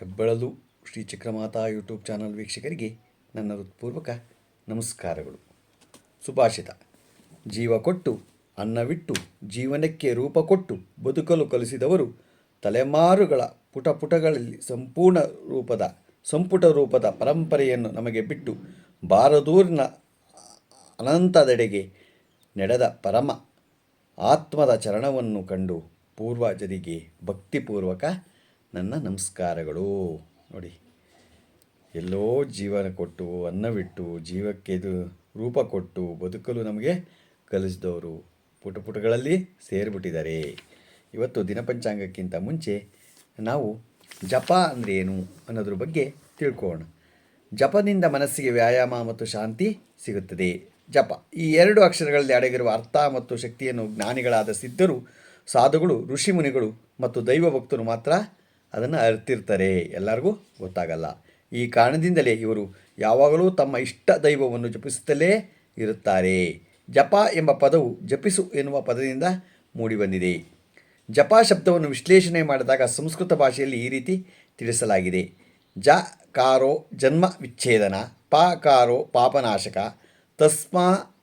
ಹೆಬ್ಬಳಲು Shri Chakramata YouTube channel ವೀಕ್ಷಕರಿಗೆ ನನ್ನ ಹೃತ್ಪೂರ್ವಕ ನಮಸ್ಕಾರಗಳು. ಸುಭಾಷಿತ. ಜೀವ ಕೊಟ್ಟು ಅನ್ನವಿಟ್ಟು ಜೀವನಕ್ಕೆ ರೂಪ ಕೊಟ್ಟು, ಬದುಕಲು ಕಲಿಸಿದವರು ತಲೆಮಾರುಗಳ ಪುಟ ಪುಟಗಳಲ್ಲಿ ಸಂಪೂರ್ಣ ರೂಪದ, ಸಂಪುಟ ರೂಪದ ಪರಂಪರೆಯನ್ನು ನಮಗೆ ಬಿಟ್ಟು ಬಾರದೂರಿನ ಅನಂತದೆಡೆಗೆ ನಡೆದ ಪರಮ ಆತ್ಮದ ಚರಣವನ್ನು ಕಂಡು ಪೂರ್ವಜರಿಗೆ ಭಕ್ತಿಪೂರ್ವಕ ನನ್ನ ನಮಸ್ಕಾರಗಳು. ನೋಡಿ, ಎಲ್ಲೋ ಜೀವನ ಕೊಟ್ಟು ಅನ್ನವಿಟ್ಟು ಜೀವಕ್ಕೆ ಇದು ರೂಪ ಕೊಟ್ಟು, ಬದುಕಲು ನಮಗೆ ಕಲಿಸಿದವರು ಪುಟ ಪುಟಗಳಲ್ಲಿ ಸೇರಿಬಿಟ್ಟಿದ್ದಾರೆ. ಇವತ್ತು ದಿನಪಂಚಾಂಗಕ್ಕಿಂತ ಮುಂಚೆ ನಾವು ಜಪ ಅಂದರೆ ಏನು ಅನ್ನೋದ್ರ ಬಗ್ಗೆ ತಿಳ್ಕೋಣ ಜಪದಿಂದ ಮನಸ್ಸಿಗೆ ವ್ಯಾಯಾಮ ಮತ್ತು ಶಾಂತಿ ಸಿಗುತ್ತದೆ. ಜಪ, ಈ ಎರಡು ಅಕ್ಷರಗಳಲ್ಲಿ ಅಡಗಿರುವ ಅರ್ಥ ಮತ್ತು ಶಕ್ತಿಯನ್ನು ಜ್ಞಾನಿಗಳಾದ ಸಿದ್ಧರು, ಸಾಧುಗಳು ಋಷಿಮುನಿಗಳು ಮತ್ತು ದೈವ ಭಕ್ತರು ಮಾತ್ರ ಅದನ್ನು ಅರ್ತಿರ್ತಾರೆ. ಎಲ್ಲರಿಗೂ ಗೊತ್ತಾಗಲ್ಲ. ಈ ಕಾರಣದಿಂದಲೇ ಇವರು ಯಾವಾಗಲೂ ತಮ್ಮ ಇಷ್ಟ ದೈವವನ್ನು ಜಪಿಸುತ್ತಲೇ ಇರುತ್ತಾರೆ. ಜಪ ಎಂಬ ಪದವು ಜಪಿಸು ಎನ್ನುವ ಪದದಿಂದ ಮೂಡಿಬಂದಿದೆ. ಜಪ ಶಬ್ದವನ್ನು ವಿಶ್ಲೇಷಣೆ ಮಾಡಿದಾಗ ಸಂಸ್ಕೃತ ಭಾಷೆಯಲ್ಲಿ ಈ ರೀತಿ ತಿಳಿಸಲಾಗಿದೆ. ಜ, ಕಾರೋ, ಜನ್ಮ ವಿಚ್ಛೇದನ, ಪ, ಕಾರೋ, ಪಾಪನಾಶಕ, ತಸ್ಮಾ,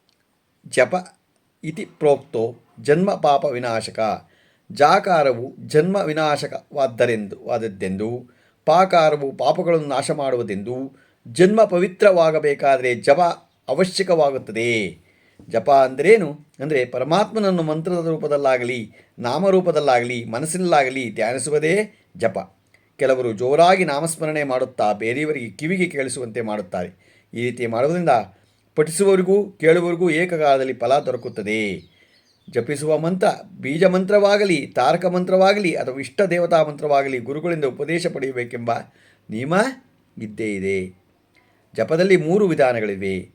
ಜಪ ಇತಿ ಪ್ರೋಕ್ತೋ, ಜನ್ಮ ಪಾಪ ವಿನಾಶಕ. ಜಾಕಾರವು ಜನ್ಮ ವಿನಾಶಕವಾದ್ದರೆಂದು ವಾದದ್ದೆಂದು, ಪಾಕಾರವು ಪಾಪಗಳನ್ನು ನಾಶ ಮಾಡುವುದೆಂದು ಜನ್ಮ ಪವಿತ್ರವಾಗಬೇಕಾದರೆ ಜಪ ಅವಶ್ಯಕವಾಗುತ್ತದೆ. ಜಪ ಅಂದ್ರೇನು? ಅಂದರೆ ಪರಮಾತ್ಮನನ್ನು ಮಂತ್ರದ ರೂಪದಲ್ಲಾಗಲಿ, ನಾಮರೂಪದಲ್ಲಾಗಲಿ, ಮನಸ್ಸಿನಲ್ಲಾಗಲಿ ಧ್ಯಾನಿಸುವುದೇ ಜಪ. ಕೆಲವರು ಜೋರಾಗಿ ನಾಮಸ್ಮರಣೆ ಮಾಡುತ್ತಾ ಬೇರೆಯವರಿಗೆ ಕಿವಿಗೆ ಕೇಳಿಸುವಂತೆ ಮಾಡುತ್ತಾರೆ. ಈ ರೀತಿ ಮಾಡುವುದರಿಂದ ಪಠಿಸುವವರಿಗೂ ಕೇಳುವವರಿಗೂ ಏಕಕಾಲದಲ್ಲಿ ಫಲ ದೊರಕುತ್ತದೆ. ಜಪಿಸುವ ಮಂತ್ರ, ಬೀಜ ಮಂತ್ರವಾಗಲಿ, ತಾರಕ ಮಂತ್ರವಾಗಲಿ ಅಥವಾ ಇಷ್ಟ ದೇವತಾ ಮಂತ್ರವಾಗಲಿ ಗುರುಗಳಿಂದ ಉಪದೇಶ ಪಡೆಯಬೇಕೆಂಬ ನಿಯಮ ಇದ್ದೇ ಇದೆ. ಜಪದಲ್ಲಿ ಮೂರು ವಿಧಾನಗಳಿವೆ.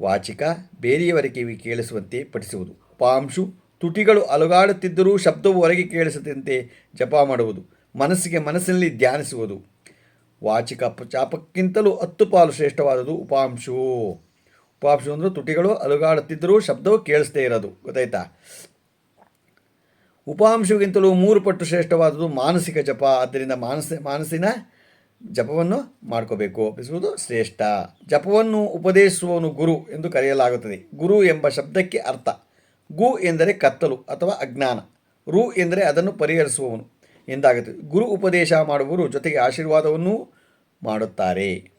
ವಾಚಿಕ ಬೇರೆಯವರ ಕೇಳಿಸುವಂತೆ ಪಠಿಸುವುದು. ಉಪಾಂಶು ತುಟಿಗಳು ಅಲುಗಾಡುತ್ತಿದ್ದರೂ ಶಬ್ದವು ಹೊರಗೆ ಕೇಳಿಸದಂತೆ ಜಪ ಮಾಡುವುದು. ಮನಸ್ಸಿಗೆ ಮನಸ್ಸಿನಲ್ಲಿ ಧ್ಯಾನಿಸುವುದು. ವಾಚಿಕ ಚಾಪಕ್ಕಿಂತಲೂ ಹತ್ತು ಪಾಲು ಶ್ರೇಷ್ಠವಾದುದು ಉಪಾಂಶು. ಉಪಾಂಶು ಅಂದರೆ ತುಟಿಗಳು ಅಲುಗಾಡುತ್ತಿದ್ದರೂ ಶಬ್ದವು ಕೇಳಿಸ್ದೇ ಇರೋದು. ಗೊತ್ತಾಯ್ತಾ? ಉಪಾಂಶಗಿಂತಲೂ ಮೂರು ಪಟ್ಟು ಶ್ರೇಷ್ಠವಾದುದು ಮಾನಸಿಕ ಜಪ. ಆದ್ದರಿಂದ ಮಾನಸ, ಮಾನಸಿನ ಜಪವನ್ನು ಮಾಡ್ಕೋಬೇಕು. ಅಪ್ಪಿಸುವುದು ಶ್ರೇಷ್ಠ. ಜಪವನ್ನು ಉಪದೇಶಿಸುವವನು ಗುರು ಎಂದು ಕರೆಯಲಾಗುತ್ತದೆ. ಗುರು ಎಂಬ ಶಬ್ದಕ್ಕೆ ಅರ್ಥ. ಗು ಎಂದರೆ ಕತ್ತಲು ಅಥವಾ ಅಜ್ಞಾನ. ರು ಎಂದರೆ ಅದನ್ನು ಪರಿಹರಿಸುವವನು ಎಂದಾಗುತ್ತದೆ. ಗುರು ಉಪದೇಶ ಮಾಡುವವರು ಜೊತೆಗೆ ಆಶೀರ್ವಾದವನ್ನೂ ಮಾಡುತ್ತಾರೆ.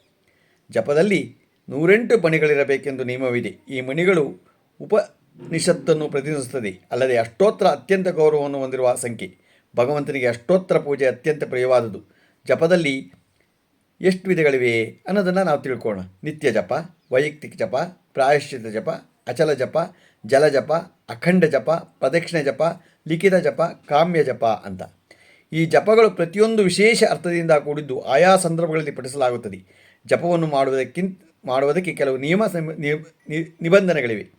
ಜಪದಲ್ಲಿ ನೂರೆಂಟು ಮಣಿಗಳಿರಬೇಕೆಂದು ನಿಯಮವಿದೆ. ಈ ಮಣಿಗಳು ಉಪನಿಷತ್ತನ್ನು ಪ್ರತಿನಿಧಿಸುತ್ತದೆ. ಅಲ್ಲದೆ ಅಷ್ಟೋತ್ತರ ಅತ್ಯಂತ ಗೌರವವನ್ನು ಹೊಂದಿರುವ ಸಂಖ್ಯೆ. ಭಗವಂತನಿಗೆ ಅಷ್ಟೋತ್ತರ ಪೂಜೆ ಅತ್ಯಂತ ಪ್ರಿಯವಾದುದು. ಜಪದಲ್ಲಿ ಎಷ್ಟು ವಿಧಗಳಿವೆ ಅನ್ನೋದನ್ನು ನಾವು ತಿಳ್ಕೋಣ. ನಿತ್ಯ ಜಪ, ವೈಯಕ್ತಿಕ ಜಪ ಪ್ರಾಯಶ್ಚಿತ ಜಪ, ಅಚಲ ಜಪ, ಜಲ ಜಪ, ಅಖಂಡ ಜಪ, ಪ್ರದಕ್ಷಿಣ ಜಪ, ಲಿಖಿತ ಜಪ, ಕಾಮ್ಯ ಜಪ ಅಂತ. ಈ ಜಪಗಳು ಪ್ರತಿಯೊಂದು ವಿಶೇಷ ಅರ್ಥದಿಂದ ಕೂಡಿದ್ದು ಆಯಾ ಸಂದರ್ಭಗಳಲ್ಲಿ ಪಠಿಸಲಾಗುತ್ತದೆ. ಜಪವನ್ನು ಮಾಡುವುದಕ್ಕಿಂತ ಮಾಡುವುದಕ್ಕೆ ಕೆಲವು ನಿಯಮ ನಿಬಂಧನೆಗಳಿವೆ.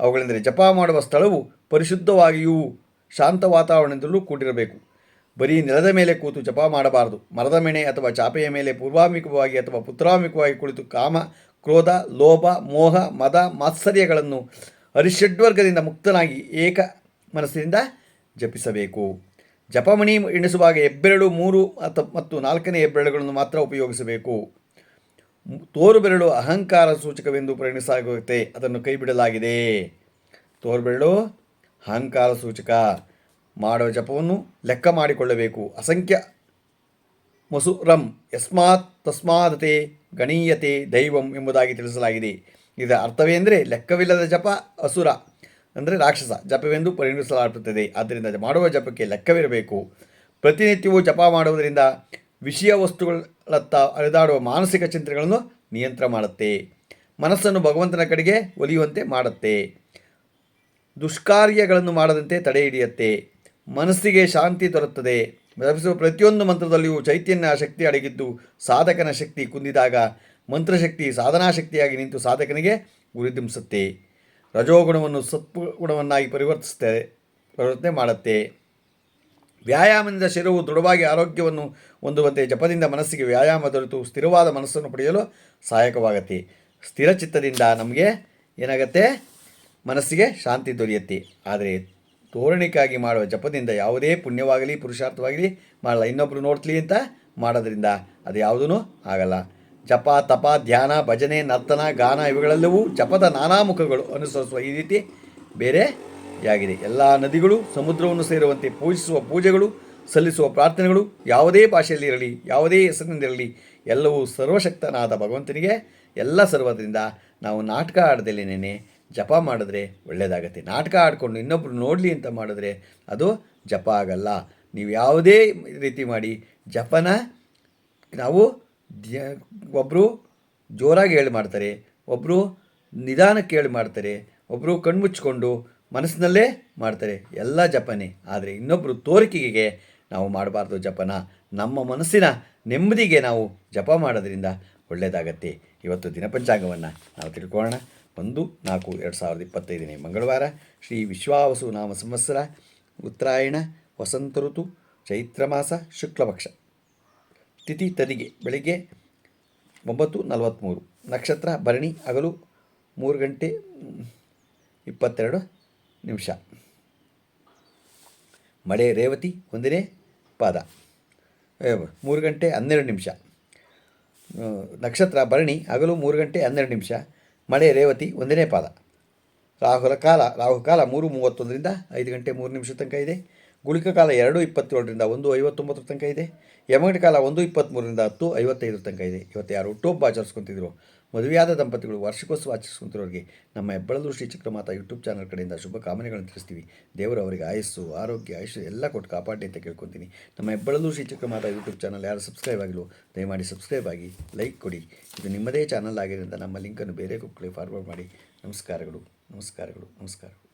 ಅವುಗಳೆಂದರೆ ಜಪ ಮಾಡುವ ಸ್ಥಳವು ಪರಿಶುದ್ಧವಾಗಿಯೂ ಶಾಂತ ವಾತಾವರಣದಲ್ಲೂ ಕೂಡಿರಬೇಕು. ಬರೀ ನೆಲದ ಮೇಲೆ ಕೂತು ಜಪ ಮಾಡಬಾರದು. ಮರದ ಮೇಣೆ ಅಥವಾ ಚಾಪೆಯ ಮೇಲೆ ಪೂರ್ವಾಮಿಕವಾಗಿ ಅಥವಾ ಪುತ್ರಾಮಿಕವಾಗಿ ಕುಳಿತು ಕಾಮ, ಕ್ರೋಧ, ಲೋಭ, ಮೋಹ, ಮದ, ಮಾತ್ಸರ್ಯಗಳನ್ನು ಅರಿಷಡ್ವರ್ಗದಿಂದ ಮುಕ್ತನಾಗಿ ಏಕ ಮನಸ್ಸಿನಿಂದ ಜಪಿಸಬೇಕು. ಜಪಮಣಿ ಎಣಿಸುವಾಗ ಹೆಬ್ಬೆರಳು ಮೂರು ಮತ್ತು ನಾಲ್ಕನೇ ಹೆಬ್ಬೆರಳುಗಳನ್ನು ಮಾತ್ರ ಉಪಯೋಗಿಸಬೇಕು. ಮು- ತೋರು ಬೆರಳು ಅಹಂಕಾರ ಸೂಚಕವೆಂದು ಪರಿಣಿಸಲಾಗುತ್ತೆ ಅದನ್ನು ಕೈಬಿಡಲಾಗಿದೆ. ತೋರುಬೆರಳು ಅಹಂಕಾರ ಸೂಚಕ. ಮಾಡುವ ಜಪವನ್ನು ಲೆಕ್ಕ ಮಾಡಿಕೊಳ್ಳಬೇಕು. ಅಸಂಖ್ಯ ಮಸುರಂ ಯಸ್ಮಾತ್ ತಸ್ಮಾದತೆ ಗಣೀಯತೆ ದೈವಂ ಎಂಬುದಾಗಿ ತಿಳಿಸಲಾಗಿದೆ. ಇದರ ಅರ್ಥವೇಂದರೆ ಲೆಕ್ಕವಿಲ್ಲದ ಜಪ ಅಸುರ, ಅಂದರೆ ರಾಕ್ಷಸ ಜಪವೆಂದು ಪರಿಗಣಿಸಲಾಗುತ್ತದೆ ಆದ್ದರಿಂದ ಮಾಡುವ ಜಪಕ್ಕೆ ಲೆಕ್ಕವಿರಬೇಕು. ಪ್ರತಿನಿತ್ಯವೂ ಜಪ ಮಾಡುವುದರಿಂದ ವಿಷಯ ವಸ್ತುಗಳತ್ತ ಅಲೆದಾಡುವ ಮಾನಸಿಕ ಚಿಂತನೆಗಳನ್ನು ನಿಯಂತ್ರಣ ಮಾಡುತ್ತೆ. ಮನಸ್ಸನ್ನು ಭಗವಂತನ ಕಡೆಗೆ ಒಲಿಯುವಂತೆ ಮಾಡುತ್ತೆ. ದುಷ್ಕಾರ್ಯಗಳನ್ನು ಮಾಡದಂತೆ ತಡೆ ಹಿಡಿಯತ್ತೆ. ಮನಸ್ಸಿಗೆ ಶಾಂತಿ ದೊರೆಯುತ್ತದೆ ಜಪಿಸುವ ಪ್ರತಿಯೊಂದು ಮಂತ್ರದಲ್ಲಿಯೂ ಚೈತನ್ಯ ಶಕ್ತಿ ಅಡಗಿದ್ದು ಸಾಧಕನ ಶಕ್ತಿ ಕುಂದಿದಾಗ ಮಂತ್ರಶಕ್ತಿ ಸಾಧನಾ ಶಕ್ತಿಯಾಗಿ ನಿಂತು ಸಾಧಕನಿಗೆ ಗುರಿದಿಂಬಿಸುತ್ತೆ ರಜೋಗುಣವನ್ನು ಸತ್ಗುಣವನ್ನಾಗಿ ಪರಿವರ್ತಿಸುತ್ತೆ, ಪರಿವರ್ತನೆ ಮಾಡುತ್ತೆ. ವ್ಯಾಯಾಮದಿಂದ ಶಿರವು ದೃಢವಾಗಿ ಆರೋಗ್ಯವನ್ನು ಹೊಂದುವಂತೆ ಜಪದಿಂದ ಮನಸ್ಸಿಗೆ ವ್ಯಾಯಾಮ ದೊರೆತು ಸ್ಥಿರವಾದ ಮನಸ್ಸನ್ನು ಪಡೆಯಲು ಸಹಾಯಕವಾಗತ್ತೆ. ಸ್ಥಿರ ಚಿತ್ತದಿಂದ ನಮಗೆ ಏನಾಗುತ್ತೆ? ಮನಸ್ಸಿಗೆ ಶಾಂತಿ ದೊರೆಯುತ್ತೆ. ಆದರೆ ತೋರಣಿಕಾಗಿ ಮಾಡುವ ಜಪದಿಂದ ಯಾವುದೇ ಪುಣ್ಯವಾಗಲಿ, ಪುರುಷಾರ್ಥವಾಗಲಿ ಮಾಡಲ್ಲ. ಇನ್ನೊಬ್ಬರು ನೋಡ್ತಲಿ ಅಂತ ಮಾಡೋದ್ರಿಂದ ಅದು ಯಾವುದೂ ಆಗಲ್ಲ. ಜಪ, ತಪ, ಧ್ಯಾನ, ಭಜನೆ, ನರ್ತನ, ಗಾನ ಇವುಗಳೆಲ್ಲವೂ ಜಪದ ನಾನಾ ಮುಖಗಳು ಅನುಸರಿಸುವ ಈ ರೀತಿ ಬೇರೆ ಆಗಿದೆ ಎಲ್ಲ ನದಿಗಳು ಸಮುದ್ರವನ್ನು ಸೇರುವಂತೆ ಪೂಜಿಸುವ ಪೂಜೆಗಳು, ಸಲ್ಲಿಸುವ ಪ್ರಾರ್ಥನೆಗಳು ಯಾವುದೇ ಭಾಷೆಯಲ್ಲಿರಲಿ ಯಾವುದೇ ಹೆಸರಿನಿಂದಿರಲಿ ಎಲ್ಲವೂ ಸರ್ವಶಕ್ತನಾದ ಭಗವಂತನಿಗೆ, ಎಲ್ಲ ಸರ್ವದರಿಂದ ನಾವು ನಾಟಕ ಆಡದಲ್ಲೇನೆ ಜಪ ಮಾಡಿದ್ರೆ ಒಳ್ಳೆಯದಾಗತ್ತೆ. ನಾಟಕ ಆಡಿಕೊಂಡು ಇನ್ನೊಬ್ಬರು ನೋಡಲಿ ಅಂತ ಮಾಡಿದ್ರೆ ಅದು ಜಪ ಆಗಲ್ಲ. ನೀವು ಯಾವುದೇ ರೀತಿ ಮಾಡಿ ಜಪನ ನಾವು ಒಬ್ಬರು ಜೋರಾಗಿ ಹೇಳಿ ಮಾಡ್ತಾರೆ ಒಬ್ಬರು ನಿಧಾನಕ್ಕೆ ಹೇಳಿ ಮಾಡ್ತಾರೆ ಒಬ್ಬರು ಕಣ್ಮುಚ್ಕೊಂಡು ಮನಸ್ಸಿನಲ್ಲೇ ಮಾಡ್ತಾರೆ ಎಲ್ಲ ಜಪನೆ. ಆದರೆ ಇನ್ನೊಬ್ಬರು ತೋರಿಕೆಗೆ ನಾವು ಮಾಡಬಾರ್ದು ಜಪನ. ನಮ್ಮ ಮನಸ್ಸಿನ ನೆಮ್ಮದಿಗೆ ನಾವು ಜಪ ಮಾಡೋದ್ರಿಂದ ಒಳ್ಳೆಯದಾಗತ್ತೆ ಇವತ್ತು ದಿನಪಂಚಾಂಗವನ್ನು ನಾವು ತಿಳ್ಕೊಳ್ಳೋಣ. ಒಂದು ನಾಲ್ಕು ಎರಡು ಸಾವಿರದ ಇಪ್ಪತ್ತೈದನೇ ಮಂಗಳವಾರ ಶ್ರೀ ವಿಶ್ವಾವಸು ನಾಮ ಸಂವತ್ಸರ, ಉತ್ತರಾಯಣ, ವಸಂತ ಋತು, ಚೈತ್ರ ಮಾಸ ಶುಕ್ಲಪಕ್ಷ ತಿಥಿ ತದಿಗೆ ಬೆಳಿಗ್ಗೆ ಒಂಬತ್ತು ನಲವತ್ತ್ಮೂರು ನಕ್ಷತ್ರ ಭರಣಿ ಹಗಲು ಮೂರು ಗಂಟೆ ಇಪ್ಪತ್ತೆರಡು. ನಿಮಿಷ. ಮಳೆ ರೇವತಿ ಒಂದನೇ ಪಾದ. ಮೂರು ಗಂಟೆ ಹನ್ನೆರಡು ನಿಮಿಷ. ನಕ್ಷತ್ರ ಭರಣಿ ಹಗಲು ಮೂರು ಗಂಟೆ ಹನ್ನೆರಡು ನಿಮಿಷ. ಮಳೆ ರೇವತಿ ಒಂದನೇ ಪಾದ. ರಾಹುಲ ಕಾಲ ರಾಹುಕಾಲ ಮೂರು ಮೂವತ್ತೊಂದರಿಂದ ಐದು ಗಂಟೆ ಮೂರು ನಿಮಿಷ ತನಕ ಇದೆ. ಗುಳಿಕ ಕಾಲ ಎರಡು ಇಪ್ಪತ್ತೇಳರಿಂದ ಒಂದು ಐವತ್ತೊಂಬತ್ತರ ತನಕ ಇದೆ. ಯಮಗಂಟ ಕಾಲ ಒಂದು ಇಪ್ಪತ್ತ್ಮೂರರಿಂದ ಹತ್ತು ಐವತ್ತೈದರ ತನಕ ಇದೆ. ಇವತ್ತು ಯಾರು ಹುಟ್ಟುಹಬ್ಬ ಆಚರಿಸ್ಕೊತಿದ್ರು, ಮದುವೆಯಾದ ದಂಪತಿಗಳು ವಾರ್ಷಿಕೋತ್ಸವ ಆಚರಿಸ್ಕೊಂತಿರೋರಿಗೆ ನಮ್ಮ ಹೆಬ್ಬಳಲು ಶ್ರೀ ಚಕ್ರಮಾತಾ ಯೂಟ್ಯೂಬ್ ಚಾನಲ್ ಕಡೆಯಿಂದ ಶುಭ ಕಾಮನೆಗಳನ್ನು ತಿಳಿಸ್ತೀವಿ. ದೇವರು ಅವರಿಗೆ ಆಯಸ್ಸು, ಆರೋಗ್ಯ ಆಯುಷ್ಯ ಎಲ್ಲ ಕೊಟ್ಟು ಕಾಪಾಡಿ ಅಂತ ಕೇಳ್ಕೊತೀನಿ. ನಮ್ಮ ಹೆಬ್ಬಳಲು ಶ್ರೀ ಚಕ್ರಮಾತಾ ಯೂಟ್ಯೂಬ್ ಚಾನಲ್ ಯಾರು ಸಬ್ಸ್ಕ್ರೈಬ್ ಆಗಿಲ್ಲ ದಯಮಾಡಿ ಸಬ್ಸ್ಕ್ರೈಬ್ ಆಗಿ, ಲೈಕ್ ಕೊಡಿ. ಇದು ನಿಮ್ಮದೇ ಚಾನಲ್ ಆಗಿರೋದ್ರಿಂದ ನಮ್ಮ ಲಿಂಕನ್ನು ಬೇರೆ ಗ್ರೂಪ್ಗಳಿಗೆ ಫಾರ್ವರ್ಡ್ ಮಾಡಿ. ನಮಸ್ಕಾರಗಳು ನಮಸ್ಕಾರಗಳು ನಮಸ್ಕಾರಗಳು.